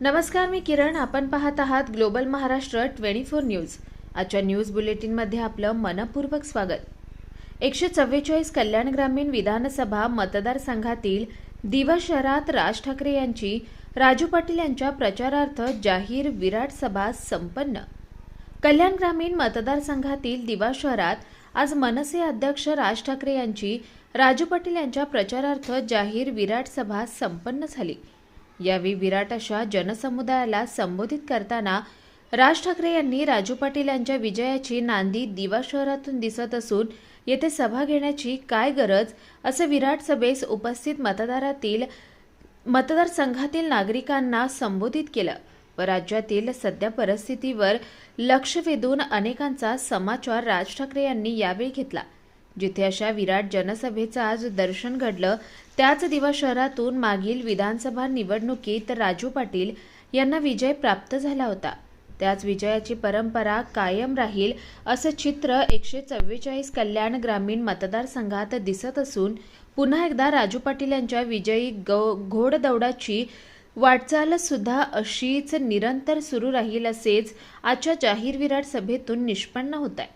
नमस्कार मी किरण. आपण पाहत आहात global Maharashtra twenty four news. आजच्या न्यूज बुलेटिनमध्ये आपलं मनपूर्वक स्वागत. एकशे चव्वेचाळीस कल्याण ग्रामीण विधानसभा मतदारसंघातील दिवा शहरात राज ठाकरे यांची राजू पाटील यांच्या प्रचारार्थ जाहीर विराट सभा संपन्न. कल्याण ग्रामीण मतदारसंघातील दिवा शहरात आज मनसे अध्यक्ष राज ठाकरे यांची राजू पाटील यांच्या प्रचारार्थ जाहीर विराट सभा संपन्न झाली. यावेळी विराट अशा जनसमुदायाला संबोधित करताना राज ठाकरे यांनी राजू पाटील यांच्या विजयाची नांदी दिवा शहरातून दिसत असून येथे सभा घेण्याची काय गरज? असं विराट सभेस उपस्थित मतदारातील मतदारसंघातील नागरिकांना संबोधित केलं. व राज्यातील सध्या परिस्थितीवर लक्ष वेधून अनेकांचा समाचार राज ठाकरे यांनी यावेळी घेतला. जिथे अशा विराट जनसभेचं आज दर्शन घडलं त्याच दिवस शहरातून मागील विधानसभा निवडणुकीत राजू पाटील यांना विजय प्राप्त झाला होता. त्याच विजयाची परंपरा कायम राहील असं चित्र एकशे चव्वेचाळीस कल्याण ग्रामीण मतदारसंघात दिसत असून पुन्हा एकदा राजू पाटील यांच्या विजयी गौ घोडदौडाची वाटचाल सुद्धा अशीच निरंतर सुरू राहील असेच आजच्या जाहीर विराट सभेतून निष्पन्न होत आहे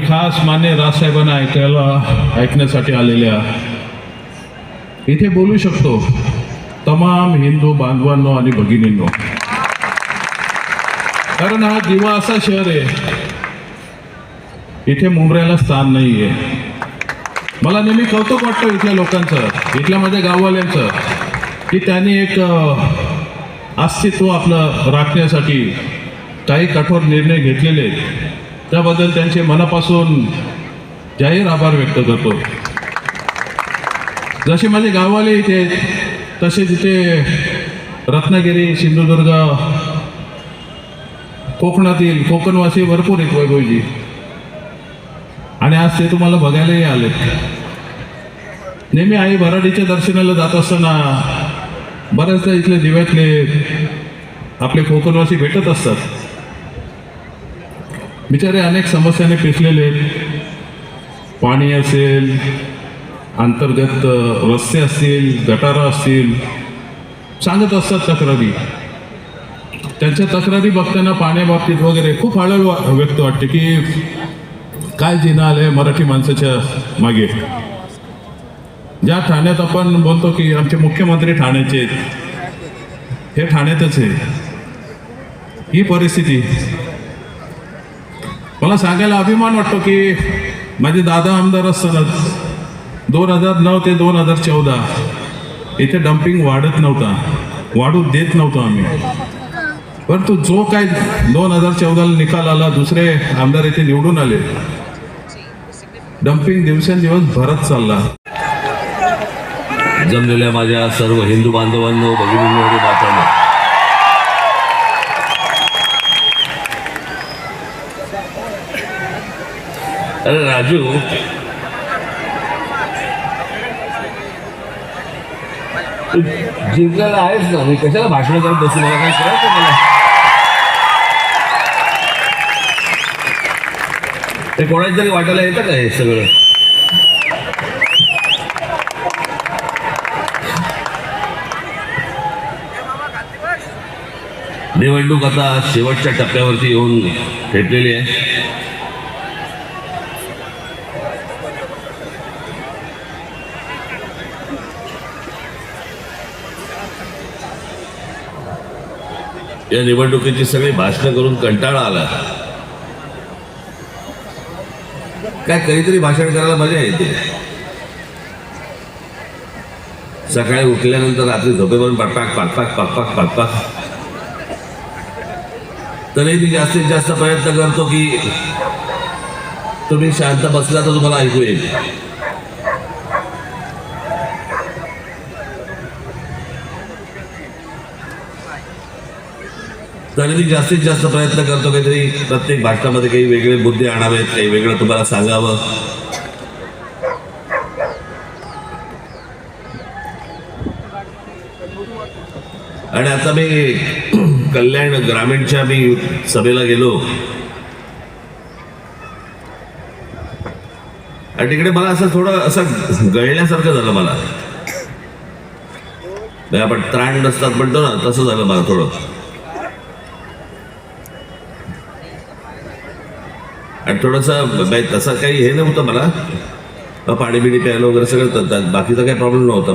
खास मान्य राजसाहेबांना ऐकायला ऐकण्यासाठी आलेल्या. इथे बोलू शकतो तमाम हिंदू बांधवांनो आणि भगिनींनो. कारण हा दिवा असा शहर आहे इथे मुंबऱ्याला स्थान नाही आहे मला नेहमी कौतुक वाटतं इथल्या लोकांचं इथल्या माझ्या गाववाल्यांचं की त्यांनी एक अस्तित्व आपलं राखण्यासाठी काही कठोर निर्णय घेतलेले आहेत. त्याबद्दल त्यांचे मनापासून जाहीर आभार व्यक्त करतो. जसे माझे गाववाले इथे तसे तसेच इथे रत्नागिरी सिंधुदुर्ग कोकणातील कोकणवासी भरपूर आहेत वैभवजी. आणि आज ते तुम्हाला बघायलाही आलेत. नेहमी आई भराडीच्या दर्शनाला जात असताना बऱ्याचदा इथले दिव्यातले आपले कोकणवासी भेटत असतात. बिचारे अनेक समस्याने पिसलेले आहेत. पाणी असेल अंतर्गत रस्ते असतील गटारं असतील. सांगत असतात तक्रारी. त्यांच्या तक्रारी बघताना पाण्याबाबतीत वगैरे खूप हळहळ वा- व्यक्त वाटते की काय जिना आलंय मराठी माणसाच्या मागे. ज्या ठाण्यात आपण बोलतो की आमचे मुख्यमंत्री ठाण्याचे आहेत. हे ठाण्यातच आहे. ही परिस्थिती. मला सांगायला अभिमान वाटतो की माझे दादा आमदार असतानाच दोन हजार नऊ ते दोन हजार चौदा इथे डम्पिंग वाढत नव्हता. वाढू देत नव्हतो आम्ही. परंतु जो काय दोन हजार चौदाला निकाल आला दुसरे आमदार इथे निवडून आले. डम्पिंग दिवसेंदिवस भरत चालला. जमलेल्या माझ्या सर्व हिंदू बांधवांनो भगिनी आणि अरे राजू जिंकलेला आहेस ना मी कशाला भाषण करत बसू मला काय करायचं मला ते कोणाच्या तरी वाटायला येतं का हे सगळं निवडणूक आता शेवटच्या टप्प्यावरती येऊन ठेपलेली आहे या निवडणुकीची सगळी भाषणं करून कंटाळा आला. काय काहीतरी भाषण करायला मजा येते. सकाळी उठल्यानंतर रात्री झोपेवरून पटपाक पटपाक पटपाक पटपाक तरी मी जास्तीत जास्त प्रयत्न करतो की तुम्ही शांत बसला तर तुम्हाला ऐकू येईल. तरी मी जास्तीत जास्त प्रयत्न करतो काहीतरी प्रत्येक भाषणामध्ये काही वेगळे मुद्दे आणावेत काही वेगळं तुम्हाला सांगावं. आणि आता मी कल्याण ग्रामीणच्या मी सभेला गेलो. आणि तिकडे मला असं थोडं असं गळल्यासारखं झालं मला. म्हणजे आपण त्राण नसतात म्हणतो ना तसं झालं मला थोडं. आणि थोडंसं म्हणजे तसं काही हे नव्हतं मला. पाणी बिणी प्यायला वगैरे सगळं बाकीचा काही प्रॉब्लेम नव्हता.